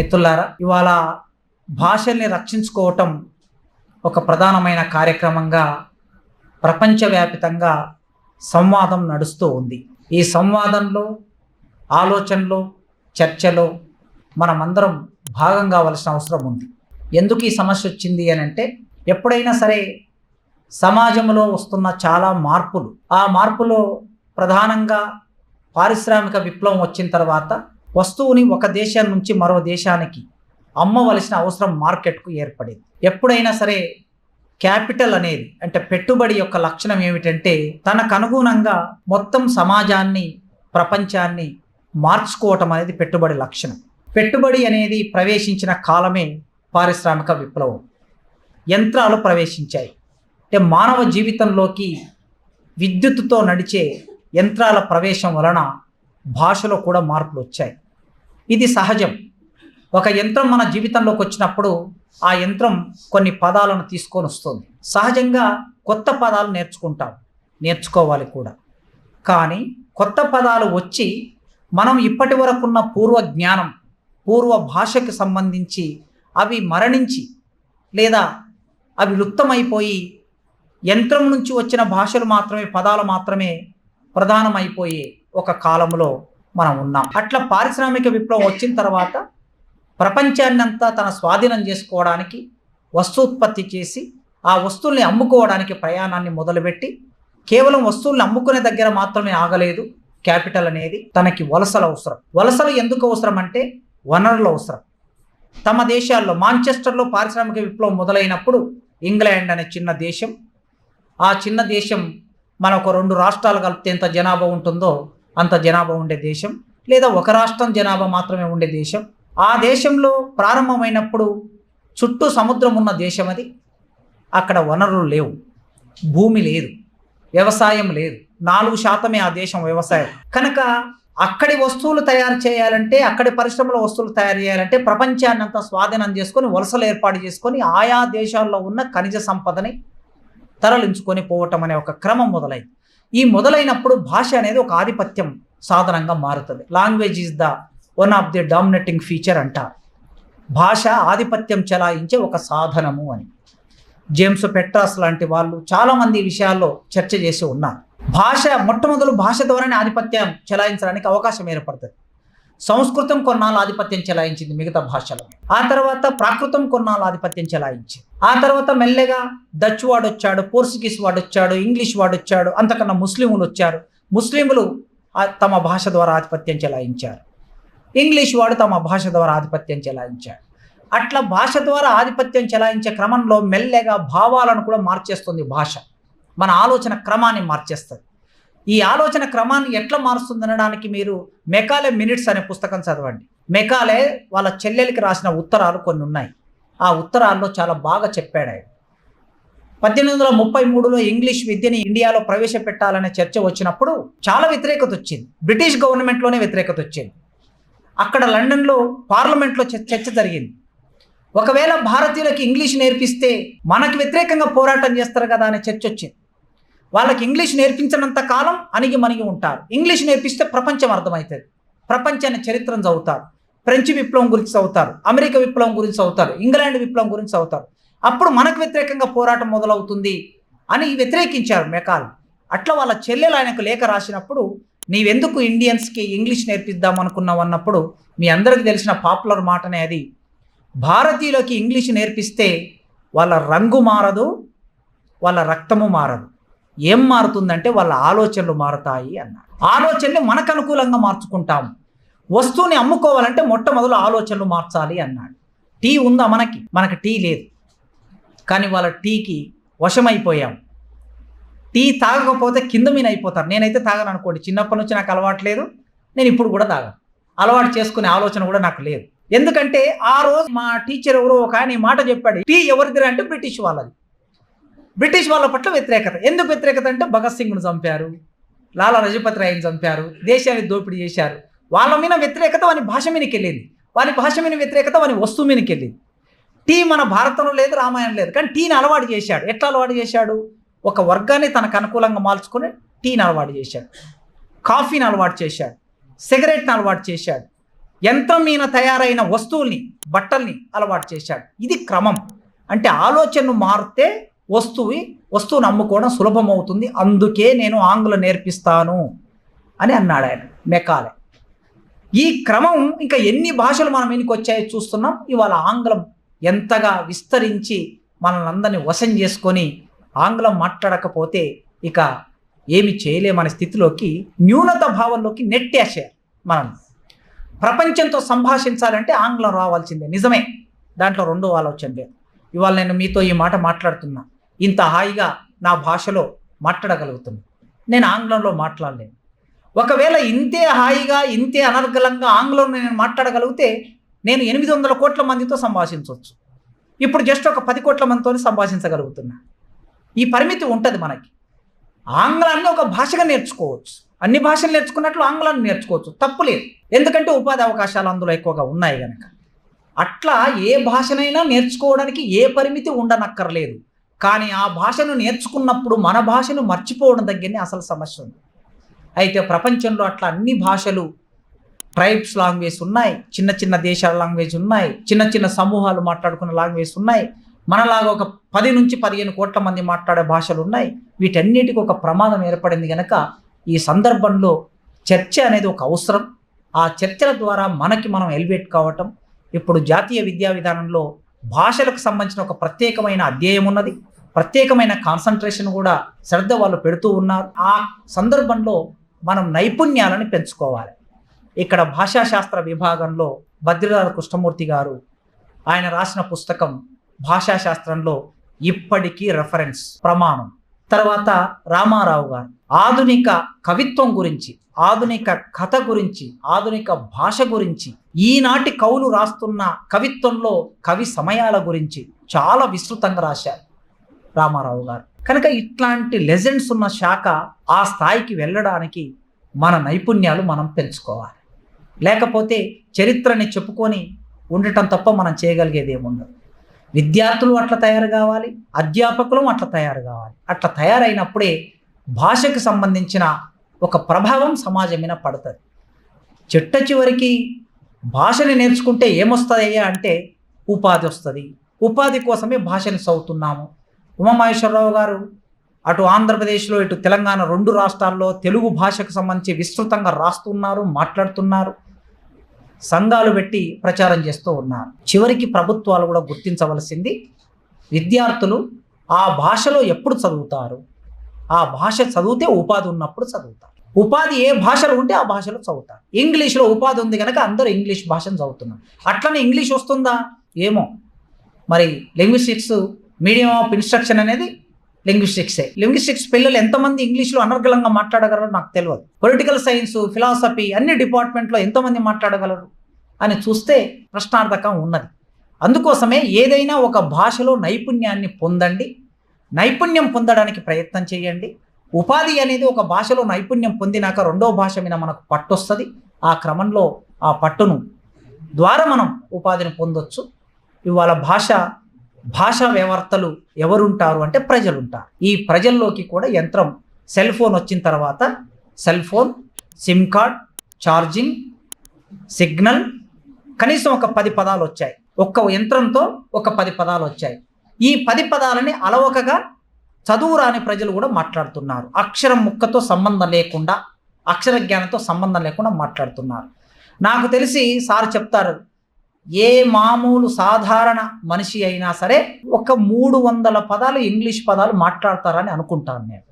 మిత్రులారా ఇవాళ భాషల్ని రక్షించుకోవటం ఒక ప్రధానమైన కార్యక్రమంగా ప్రపంచవ్యాపితంగా సంవాదం నడుస్తూ ఉంది. ఈ సంవాదంలో ఆలోచనలో చర్చలో మనమందరం భాగం కావాల్సిన అవసరం ఉంది. ఎందుకు ఈ సమస్య వచ్చింది అని అంటే ఎప్పుడైనా సరే సమాజంలో వస్తున్న చాలా మార్పులు. ఆ మార్పులో ప్రధానంగా పారిశ్రామిక విప్లవం వచ్చిన తర్వాత వస్తువుని ఒక దేశం నుంచి మరో దేశానికి అమ్మవలసిన అవసరం మార్కెట్కు ఏర్పడింది. ఎప్పుడైనా సరే క్యాపిటల్ అనేది అంటే పెట్టుబడి యొక్క లక్షణం ఏమిటంటే తనకు అనుగుణంగా మొత్తం సమాజాన్ని ప్రపంచాన్ని మార్చుకోవటం అనేది పెట్టుబడి లక్షణం. పెట్టుబడి అనేది ప్రవేశించిన కాలమే పారిశ్రామిక విప్లవం. యంత్రాలు ప్రవేశించాయి. అంటే మానవ జీవితంలోకి విద్యుత్తుతో నడిచే యంత్రాల ప్రవేశం వలన భాషలో కూడా మార్పులు వచ్చాయి. ఇది సహజం. ఒక యంత్రం మన జీవితంలోకి వచ్చినప్పుడు ఆ యంత్రం కొన్ని పదాలను తీసుకొని వస్తుంది. సహజంగా కొత్త పదాలు నేర్చుకుంటాం. నేర్చుకోవాలి కూడా. కానీ కొత్త పదాలు వచ్చి మనం ఇప్పటి వరకున్న పూర్వ జ్ఞానం పూర్వ భాషకు సంబంధించి అవి మరణించి లేదా అవి లుప్తమైపోయి యంత్రం నుంచి వచ్చిన భాషలు మాత్రమే పదాలు మాత్రమే ప్రధానమైపోయే ఒక కాలంలో మనం ఉన్నాం. అట్లా పారిశ్రామిక విప్లవం వచ్చిన తర్వాత ప్రపంచాన్నంతా తన స్వాధీనం చేసుకోవడానికి వస్తూత్పత్తి చేసి ఆ వస్తువుల్ని అమ్ముకోవడానికి ప్రయాణాన్ని మొదలుపెట్టి కేవలం వస్తువుల్ని అమ్ముకునే దగ్గర మాత్రమే ఆగలేదు క్యాపిటల్ అనేది. తనకి వలసలు అవసరం. వలసలు ఎందుకు అవసరం అంటే వనరులు అవసరం. తమ దేశాల్లో మాంచెస్టర్లో పారిశ్రామిక విప్లవం మొదలైనప్పుడు ఇంగ్లాండ్ అనే చిన్న దేశం ఆ చిన్న దేశం మనకు రెండు రాష్ట్రాలు కలిపితే ఎంత జనాభా ఉంటుందో అంత జనాభా ఉండే దేశం లేదా ఒక రాష్ట్రం జనాభా మాత్రమే ఉండే దేశం. ఆ దేశంలో ప్రారంభమైనప్పుడు చుట్టూ సముద్రం ఉన్న దేశం అది. అక్కడ వనరులు లేవు. భూమి లేదు. వ్యవసాయం లేదు. నాలుగు శాతమే ఆ దేశం వ్యవసాయం. కనుక అక్కడి వస్తువులు తయారు చేయాలంటే అక్కడి పరిశ్రమల వస్తువులు తయారు చేయాలంటే ప్రపంచాన్ని అంతా స్వాధీనం చేసుకొని వలసలు ఏర్పాటు చేసుకొని ఆయా దేశాల్లో ఉన్న ఖనిజ సంపదని తరలించుకొని పోవటం అనే ఒక క్రమం మొదలైంది. ఈ మొదలైనప్పుడు భాష అనేది ఒక ఆధిపత్యం సాధనంగా మారుతుంది. Language is the one of the dominating feature అంటారు భాష ఆధిపత్యం చెలాయించే ఒక సాధనము అని. జేమ్స్ పెట్రాస్ లాంటి వాళ్ళు చాలామంది విషయాల్లో చర్చ చేసి ఉన్నారు. భాష మొట్టమొదలు భాష ద్వారానే ఆధిపత్యం చెలాయించడానికి అవకాశం ఏర్పడుతుంది. సంస్కృతం కొన్నాళ్ళు ఆధిపత్యం చెలాయించింది మిగతా భాషలో. ఆ తర్వాత ప్రాకృతం కొన్నాళ్ళు ఆధిపత్యం చెలాయించింది. ఆ తర్వాత మెల్లగా డచ్ వాడు వచ్చాడు పోర్చుగీస్ వాడు వచ్చాడు ఇంగ్లీష్ వాడు వచ్చాడు అంతకన్నా ముస్లింలు వచ్చారు. ముస్లింలు తమ భాష ద్వారా ఆధిపత్యం చెలాయించారు. ఇంగ్లీష్ వాడు తమ భాష ద్వారా ఆధిపత్యం చెలాయించాడు. అట్లా భాష ద్వారా ఆధిపత్యం చెలాయించే క్రమంలో మెల్లగా భావాలను కూడా మార్చేస్తుంది భాష. మన ఆలోచన క్రమాన్ని మార్చేస్తుంది. ఈ ఆలోచన క్రమాన్ని ఎట్లా మారుస్తుంది అనడానికి మీరు మెకాలే మినిట్స్ అనే పుస్తకం చదవండి. మెకాలే వాళ్ళ చెల్లెలికి రాసిన ఉత్తరాలు కొన్ని ఉన్నాయి. ఆ ఉత్తరాల్లో చాలా బాగా చెప్పాడు ఆయన. పద్దెనిమిది వందల ముప్పై మూడులో ఇంగ్లీష్ విద్యని ఇండియాలో ప్రవేశపెట్టాలనే చర్చ వచ్చినప్పుడు చాలా వ్యతిరేకత వచ్చింది. బ్రిటిష్ గవర్నమెంట్లోనే వ్యతిరేకత వచ్చింది. అక్కడ లండన్లో పార్లమెంట్లో చ- చర్చ జరిగింది. ఒకవేళ భారతీయులకు ఇంగ్లీష్ నేర్పిస్తే మనకు వ్యతిరేకంగా పోరాటం చేస్తారు కదా అనే చర్చ వచ్చింది. వాళ్ళకి ఇంగ్లీష్ నేర్పించినంత కాలం అణిగి మణిగి ఉంటారు. ఇంగ్లీష్ నేర్పిస్తే ప్రపంచం అర్థమవుతుంది. ప్రపంచాన్ని చరిత్రను చదువుతారు. ఫ్రెంచ్ విప్లవం గురించి చదువుతారు. అమెరికా విప్లవం గురించి చదువుతారు. ఇంగ్లాండ్ విప్లవం గురించి చదువుతారు. అప్పుడు మనకు వ్యతిరేకంగా పోరాటం మొదలవుతుంది అని వ్యతిరేకించారు మెకాల్. అట్లా వాళ్ళ చెల్లెలు ఆయనకు లేఖ రాసినప్పుడు నీవెందుకు ఇండియన్స్కి ఇంగ్లీష్ నేర్పిద్దాం అనుకున్నావు? అన్నప్పుడు మీ అందరికీ తెలిసిన పాపులర్ మాటనే అది. భారతీయులకి ఇంగ్లీష్ నేర్పిస్తే వాళ్ళ రంగు మారదు వాళ్ళ రక్తము మారదు. ఏం మారుతుందంటే వాళ్ళ ఆలోచనలు మారుతాయి అన్నారు. ఆలోచనలు మనకు అనుకూలంగా మార్చుకుంటాం. వస్తువుని అమ్ముకోవాలంటే మొట్టమొదలు ఆలోచనలు మార్చాలి అన్నాడు. టీ ఉందా మనకి? మనకి టీ లేదు. కానీ వాళ్ళ టీకి వశమైపోయాం. టీ తాగకపోతే కింద మీద అయిపోతారు. నేనైతే తాగను అనుకోండి. చిన్నప్పటి నుంచి నాకు అలవాటు లేదు. నేను ఇప్పుడు కూడా తాగను. అలవాటు చేసుకునే ఆలోచన కూడా నాకు లేదు. ఎందుకంటే ఆ రోజు మా టీచర్ ఎవరో ఒక ఆయన ఈ మాట చెప్పాడు. టీ ఎవరిదిరా అంటే బ్రిటిష్ వాళ్ళది. బ్రిటిష్ వాళ్ళ పట్ల వ్యతిరేకత. ఎందుకు వ్యతిరేకత అంటే భగత్ సింగ్ను చంపారు లాలా రజపతి రాయ్ని చంపారు దేశాన్ని దోపిడీ చేశారు. వాళ్ళ మీద వ్యతిరేకత వాని భాష మీదకి వెళ్ళింది. వాని భాష మీద వ్యతిరేకత వాని వస్తువు మీదకి వెళ్ళింది. టీ మన భారతంలో లేదు రామాయణం లేదు. కానీ టీని అలవాటు చేశాడు. ఎట్లా అలవాటు చేశాడు? ఒక వర్గాన్ని తనకు అనుకూలంగా మార్చుకొని టీని అలవాటు చేశాడు. కాఫీని అలవాటు చేశాడు. సిగరెట్ని అలవాటు చేశాడు. యంత్రం మీద తయారైన వస్తువుల్ని బట్టల్ని అలవాటు చేశాడు. ఇది క్రమం. అంటే ఆలోచనను మారితే వస్తువు వస్తువును అమ్ముకోవడం సులభమవుతుంది. అందుకే నేను ఆంగ్లం నేర్పిస్తాను అని అన్నాడు ఆయన మెకాలే. ఈ క్రమం ఇంకా ఎన్ని భాషలు మనం వెనుక వచ్చాయో చూస్తున్నాం. ఇవాళ ఆంగ్లం ఎంతగా విస్తరించి మనల్ని అందరినీ వశం చేసుకొని ఆంగ్లం మాట్లాడకపోతే ఇక ఏమి చేయలేమనే స్థితిలోకి న్యూనత భావంలోకి నెట్టేసారు మనం ప్రపంచంతో సంభాషించాలంటే ఆంగ్లం రావాల్సిందే. నిజమే. దాంట్లో రెండో ఆలోచన లేదు. ఇవాళ నేను మీతో ఈ మాట మాట్లాడుతున్నా. ఇంత హాయిగా నా భాషలో మాట్లాడగలుగుతున్నాను నేను ఆంగ్లంలో మాట్లాడలేను. ఒకవేళ ఇంతే హాయిగా ఇంతే అనర్గళంగా ఆంగ్లంలో నేను మాట్లాడగలిగితే నేను ఎనిమిది వందల కోట్ల మందితో సంభాషించవచ్చు. ఇప్పుడు జస్ట్ ఒక పది కోట్ల మందితో సంభాషించగలుగుతున్నా. ఈ పరిమితి ఉంటుంది మనకి. ఆంగ్లాన్ని ఒక భాషగా నేర్చుకోవచ్చు. అన్ని భాషలు నేర్చుకున్నట్లు ఆంగ్లాన్ని నేర్చుకోవచ్చు. తప్పు లేదు. ఎందుకంటే ఉపాధి అవకాశాలు అందులో ఎక్కువగా ఉన్నాయి కనుక అట్లా ఏ భాషనైనా నేర్చుకోవడానికి ఏ పరిమితి ఉండనక్కర్లేదు. కానీ ఆ భాషను నేర్చుకున్నప్పుడు మన భాషను మర్చిపోవడం దగ్గరనే అసలు సమస్య ఉంది. అయితే ప్రపంచంలో అట్లా అన్ని భాషలు ట్రైబ్స్ లాంగ్వేజ్ ఉన్నాయి చిన్న చిన్న దేశాల లాంగ్వేజ్ ఉన్నాయి చిన్న చిన్న సమూహాలు మాట్లాడుకున్న లాంగ్వేజ్ ఉన్నాయి మనలాగా ఒక పది నుంచి పదిహేను కోట్ల మంది మాట్లాడే భాషలు ఉన్నాయి వీటన్నిటికీ ఒక ప్రమాదం ఏర్పడింది కనుక ఈ సందర్భంలో చర్చ అనేది ఒక అవసరం. ఆ చర్చల ద్వారా మనకి మనం ఎలివేట్ కావటం. ఇప్పుడు జాతీయ విద్యా విధానంలో భాషలకు సంబంధించిన ఒక ప్రత్యేకమైన అధ్యాయం ఉన్నది. ప్రత్యేకమైన కాన్సన్ట్రేషన్ కూడా శ్రద్ధ వాళ్ళు పెడుతూ ఉన్నారు. ఆ సందర్భంలో మనం నైపుణ్యాలను పెంచుకోవాలి. ఇక్కడ భాషాశాస్త్ర విభాగంలో భద్రదార కృష్ణమూర్తి గారు ఆయన రాసిన పుస్తకం భాషాశాస్త్రంలో ఇప్పటికీ రెఫరెన్స్ ప్రమాణం. తర్వాత రామారావు గారు ఆధునిక కవిత్వం గురించి ఆధునిక కథ గురించి ఆధునిక భాష గురించి ఈనాటి కవులు రాస్తున్న కవిత్వంలో కవి సమయాల గురించి చాలా విస్తృతంగా రాశారు. రామారావు గారు. కనుక ఇట్లాంటి లెజెండ్స్ ఉన్న శాఖ ఆ స్థాయికి వెళ్ళడానికి మన నైపుణ్యాలు మనం పెంచుకోవాలి. లేకపోతే చరిత్రని చెప్పుకొని ఉండటం తప్ప మనం చేయగలిగేది ఏముండదు. విద్యార్థులు అట్లా తయారు కావాలి అధ్యాపకులు అట్లా తయారు కావాలి. అట్లా తయారైనప్పుడే భాషకు సంబంధించిన ఒక ప్రభావం సమాజం మీద పడుతుంది. చిట్ట చివరికి భాషని నేర్చుకుంటే ఏమొస్తుందయ్యా అంటే ఉపాధి వస్తుంది. ఉపాధి కోసమే భాషని చదువుతున్నాము. ఉమామహేశ్వరరావు గారు అటు ఆంధ్రప్రదేశ్లో ఇటు తెలంగాణ రెండు రాష్ట్రాల్లో తెలుగు భాషకు సంబంధించి విస్తృతంగా రాస్తున్నారు మాట్లాడుతున్నారు సంఘాలు పెట్టి ప్రచారం చేస్తూ ఉన్నారు. చివరికి ప్రభుత్వాలు కూడా గుర్తించవలసింది విద్యార్థులు ఆ భాషలో ఎప్పుడు చదువుతారు? ఆ భాష చదివితే ఉపాధి ఉన్నప్పుడు చదువుతారు. ఉపాధి ఏ భాషలో ఉంటే ఆ భాషలో చదువుతారు. ఇంగ్లీష్లో ఉపాధి ఉంది కనుక అందరూ ఇంగ్లీష్ భాషను చదువుతున్నారు. అట్లనే ఇంగ్లీష్ వస్తుందా? ఏమో. మరి లింగ్విస్టిక్స్ మీడియం ఆఫ్ ఇన్స్ట్రక్షన్ అనేది లింగ్విస్టిక్సే లింగ్విస్టిక్స్ పిల్లలు ఎంతమంది ఇంగ్లీష్లో అనర్గళంగా మాట్లాడగలరో నాకు తెలియదు పొలిటికల్ సైన్స్ ఫిలాసఫీ అన్ని డిపార్ట్మెంట్లో ఎంతమంది మాట్లాడగలరు అని చూస్తే ప్రశ్నార్థకం ఉన్నది. అందుకోసమే ఏదైనా ఒక భాషలో నైపుణ్యాన్ని పొందండి. నైపుణ్యం పొందడానికి ప్రయత్నం చేయండి. ఉపాధి అనేది ఒక భాషలో నైపుణ్యం పొందినాక రెండో భాష మీద మనకు పట్టు వస్తుంది ఆ క్రమంలో ఆ పట్టును ద్వారా మనం ఉపాధిని పొందొచ్చు. ఇవాళ భాష భాషా వ్యవర్తలు ఎవరుంటారు అంటే ప్రజలు ఉంటారు ఈ ప్రజల్లోకి కూడా యంత్రం సెల్ ఫోన్ వచ్చిన తర్వాత cell phone SIM card charging signal కనీసం ఒక పది పదాలు వచ్చాయి. ఒక్క యంత్రంతో ఒక పది పదాలు వచ్చాయి. ఈ పది పదాలని అలవకగా చదువు రాని ప్రజలు కూడా మాట్లాడుతున్నారు. అక్షరం ముక్కతో సంబంధం లేకుండా అక్షర జ్ఞానంతో సంబంధం లేకుండా మాట్లాడుతున్నారు. నాకు తెలిసి సార్ చెప్తారు ఏ మామూలు సాధారణ మనిషి అయినా సరే ఒక మూడు వందల పదాలు ఇంగ్లీష్ పదాలు మాట్లాడతారని అనుకుంటాను నేను.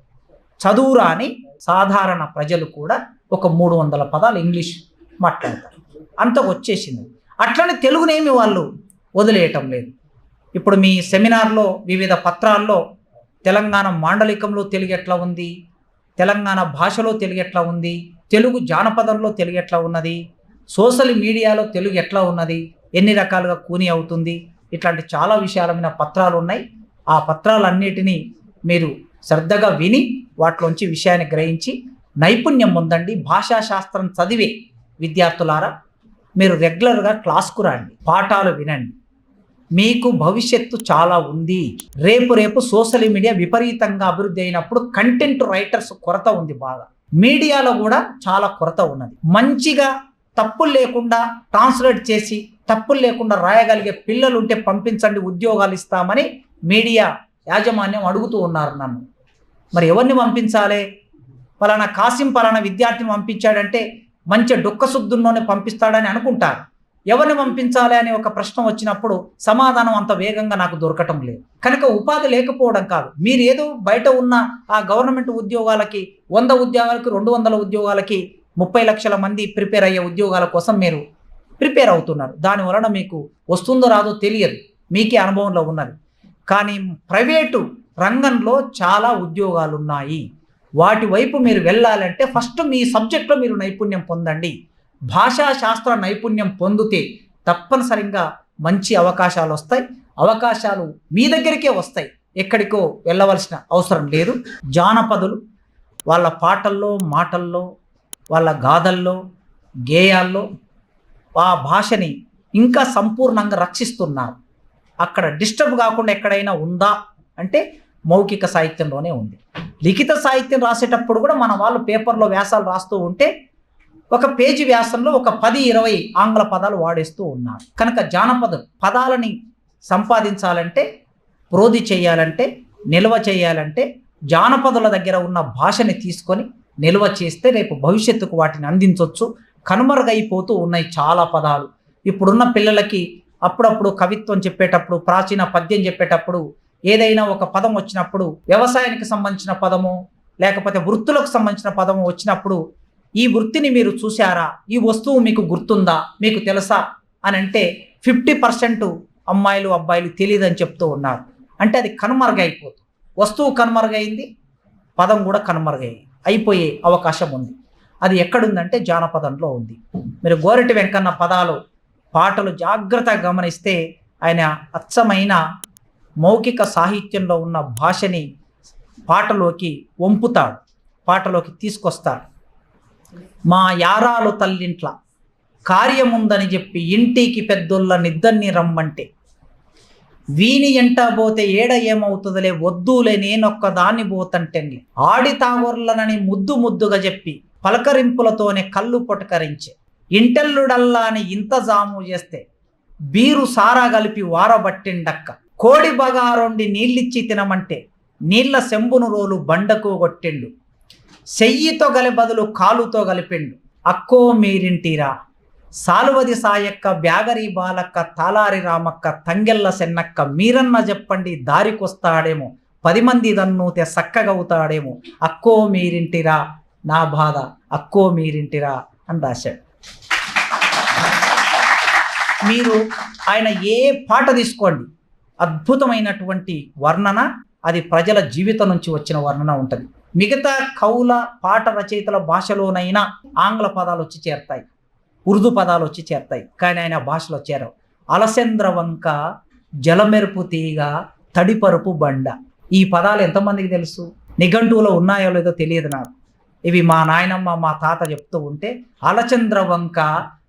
చదువు రాని సాధారణ ప్రజలు కూడా ఒక మూడు వందల పదాలు ఇంగ్లీష్ మాట్లాడతారు. అంత వచ్చేసింది. అట్లనే తెలుగునేమి వాళ్ళు వదిలేయటం లేదు. ఇప్పుడు మీ సెమినార్లో వివిధ పత్రాల్లో తెలంగాణ మాండలికంలో తెలుగు ఎట్లా ఉంది? తెలంగాణ భాషలో తెలుగు ఎట్లా ఉంది? తెలుగు జానపదంలో తెలుగు ఎట్లా ఉన్నది? సోషల్ మీడియాలో తెలుగు ఎట్లా ఉన్నది? ఎన్ని రకాలుగా కూని అవుతుంది? ఇట్లాంటి చాలా విషయాల మీద పత్రాలు ఉన్నాయి. ఆ పత్రాలన్నిటినీ మీరు శ్రద్ధగా విని వాటిలోంచి విషయాన్ని గ్రహించి నైపుణ్యం పొందండి భాషా శాస్త్రం చదివే విద్యార్థులారా మీరు రెగ్యులర్గా క్లాస్కు రండి పాఠాలు వినండి. మీకు భవిష్యత్తు చాలా ఉంది. రేపు రేపు సోషల్ మీడియా విపరీతంగా అభివృద్ధి అయినప్పుడు కంటెంట్ రైటర్స్ కొరత ఉంది బాగా. మీడియాలో కూడా చాలా కొరత ఉన్నది. మంచిగా తప్పులు లేకుండా ట్రాన్స్లేట్ చేసి తప్పులు లేకుండా రాయగలిగే పిల్లలు ఉంటే పంపించండి ఉద్యోగాలు ఇస్తామని మీడియా యాజమాన్యం అడుగుతూ ఉన్నారు నన్ను. మరి ఎవరిని పంపించాలి? పలానా కాసిం పలానా విద్యార్థిని పంపించాడంటే మంచి డొక్క శుద్ధుల్లోనే పంపిస్తాడని అనుకుంటారు. ఎవరిని పంపించాలి అనే ఒక ప్రశ్న వచ్చినప్పుడు సమాధానం అంత వేగంగా నాకు దొరకటం లేదు. కనుక ఉపాధి లేకపోవడం కాదు. మీరు ఏదో బయట ఉన్న ఆ గవర్నమెంట్ ఉద్యోగాలకి వంద ఉద్యోగాలకి రెండు వందల ఉద్యోగాలకి ముప్పై లక్షల మంది ప్రిపేర్ అయ్యే ఉద్యోగాల కోసం మీరు ప్రిపేర్ అవుతున్నారు. దాని వలన మీకు వస్తుందో రాదో తెలియదు. మీకే అనుభవంలో ఉన్నది. కానీ ప్రైవేటు రంగంలో చాలా ఉద్యోగాలు ఉన్నాయి వాటి వైపు మీరు వెళ్ళాలంటే ఫస్ట్ మీ సబ్జెక్ట్లో మీరు నైపుణ్యం పొందండి. భాషా శాస్త్ర నైపుణ్యం పొందితే తప్పనిసరిగా మంచి అవకాశాలు వస్తాయి. అవకాశాలు మీ దగ్గరికే వస్తాయి. ఎక్కడికో వెళ్ళవలసిన అవసరం లేదు. జానపదులు వాళ్ళ పాటల్లో మాటల్లో వాళ్ళ గాథల్లో గేయాల్లో ఆ భాషని ఇంకా సంపూర్ణంగా రక్షిస్తున్నారు. అక్కడ డిస్టర్బ్ కాకుండా ఎక్కడైనా ఉందా అంటే మౌఖిక సాహిత్యంలోనే ఉంది. లిఖిత సాహిత్యం రాసేటప్పుడు కూడా మన వాళ్ళు పేపర్లో వ్యాసాలు రాస్తూ ఉంటే ఒక పేజీ వ్యాసంలో ఒక పది ఇరవై ఆంగ్ల పదాలు వాడేస్తూ ఉన్నారు. కనుక జానపద పదాలని సంపాదించాలంటే ప్రోధి చేయాలంటే నిల్వ చేయాలంటే జానపదుల దగ్గర ఉన్న భాషని తీసుకొని నిల్వ చేస్తే రేపు భవిష్యత్తుకు వాటిని అందించవచ్చు కనుమరుగైపోతూ ఉన్నాయి చాలా పదాలు. ఇప్పుడున్న పిల్లలకి అప్పుడప్పుడు కవిత్వం చెప్పేటప్పుడు ప్రాచీన పద్యం చెప్పేటప్పుడు ఏదైనా ఒక పదం వచ్చినప్పుడు వ్యవసాయానికి సంబంధించిన పదము లేకపోతే వృత్తులకు సంబంధించిన పదము వచ్చినప్పుడు ఈ వృత్తిని మీరు చూశారా? ఈ వస్తువు మీకు గుర్తుందా? మీకు తెలుసా? అని అంటే ఫిఫ్టీ పర్సెంట్ అమ్మాయిలు అబ్బాయిలు తెలియదని చెప్తూ ఉన్నారు. అంటే అది కనుమరుగైపోతుంది వస్తువు కనుమరుగైంది పదం కూడా కనుమరుగైంది. అయిపోయే అవకాశం ఉంది. అది ఎక్కడుందంటే జానపదంలో ఉంది. మీరు గోరటి వెంకన్న పదాలు పాటలు జాగ్రత్తగా గమనిస్తే ఆయన అచ్చమైన మౌఖిక సాహిత్యంలో ఉన్న భాషని పాటలోకి వంపుతాడు పాటలోకి తీసుకొస్తాడు. మా యారాలు తల్లింట్ల కార్యముందని చెప్పి ఇంటికి పెద్దోళ్ళ నిద్దర్ని రమ్మంటే వీని ఎంటా పోతే ఏడ ఏమవుతుందిలే? వద్దులే నేనొక్క దాన్ని పోతంటెన్లే ఆడి తాగొర్లనని ముద్దు ముద్దుగా చెప్పి పలకరింపులతోనే కళ్ళు పొటకరించే. ఇంటెల్లుడల్లా అని ఇంత జాము చేస్తే బీరు సారా కలిపి వారబట్టిండక్క. కోడి బగారొండి నీళ్ళిచ్చి తినమంటే నీళ్ళ సెంబును రోలు బండకు కొట్టిండు. చెయ్యితో గలి బదులు కాలుతో కలిపిండు అక్కో మీరింటిరా. సాలువది సాయక్క బ్యాగరి బాలక్క తాలారి రామక్క తంగెల్ల సెన్నక్క మీరన్న చెప్పండి దారికొస్తాడేమో. పది మంది దన్నూతే సక్కగవుతాడేమో. అక్కో మీరింటిరా నా బాధ. అక్కో మీరింటిరా అని రాశాడు. మీరు ఆయన ఏ పాట తీసుకోండి. అద్భుతమైనటువంటి వర్ణన అది ప్రజల జీవితం నుంచి వచ్చిన వర్ణన ఉంటుంది. మిగతా కవుల పాట రచయితల భాషలోనైనా ఆంగ్ల పదాలు వచ్చి చేరతాయి. ఉర్దూ పదాలు వచ్చి చేరుతాయి. కానీ ఆయన భాషలో చేరవు. అలసేంద్ర వంక జలమెరుపు తీగ తడిపరుపు బండ. ఈ పదాలు ఎంతమందికి తెలుసు? నిఘంటువులో ఉన్నాయో లేదో తెలియదు నాకు. ఇవి మా నాయనమ్మ మా తాత చెప్తూ ఉంటే అలచంద్ర వంక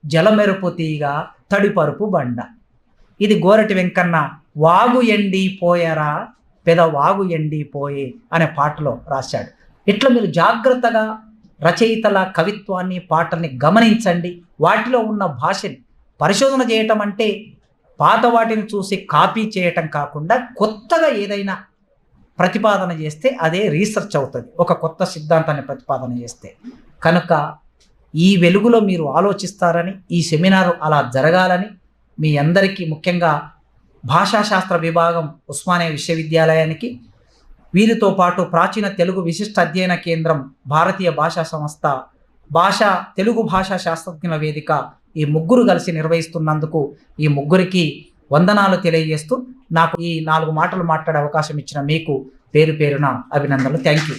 జలమెరుపు తీగ తడిపరుపు బండ. ఇది గోరటి వెంకన్న వాగు ఎండి పోయరా పెద వాగు ఎండి పోయే అనే పాటలో రాశాడు. ఇట్లా మీరు జాగ్రత్తగా రచయితల కవిత్వాన్ని పాటల్ని గమనించండి. వాటిలో ఉన్న భాషని పరిశోధన చేయటం అంటే పాత వాటిని చూసి కాపీ చేయటం కాకుండా కొత్తగా ఏదైనా ప్రతిపాదన చేస్తే అదే రీసెర్చ్ అవుతుంది. ఒక కొత్త సిద్ధాంతాన్ని ప్రతిపాదన చేస్తే. కనుక ఈ వెలుగులో మీరు ఆలోచిస్తారని ఈ సెమినార్ అలా జరగాలని మీ అందరికీ ముఖ్యంగా భాషాశాస్త్ర విభాగం ఉస్మానియా విశ్వవిద్యాలయానికి వీరితో పాటు ప్రాచీన తెలుగు విశిష్ట అధ్యయన కేంద్రం భారతీయ భాషా సంస్థ భాష తెలుగు భాషా శాస్త్రజ్ఞుల వేదిక ఈ ముగ్గురు కలిసి నిర్వహిస్తున్నందుకు ఈ ముగ్గురికి వందనాలు తెలియజేస్తూ నాకు ఈ నాలుగు మాటలు మాట్లాడే అవకాశం ఇచ్చిన మీకు పేరు పేరున అభినందనలు. Thank you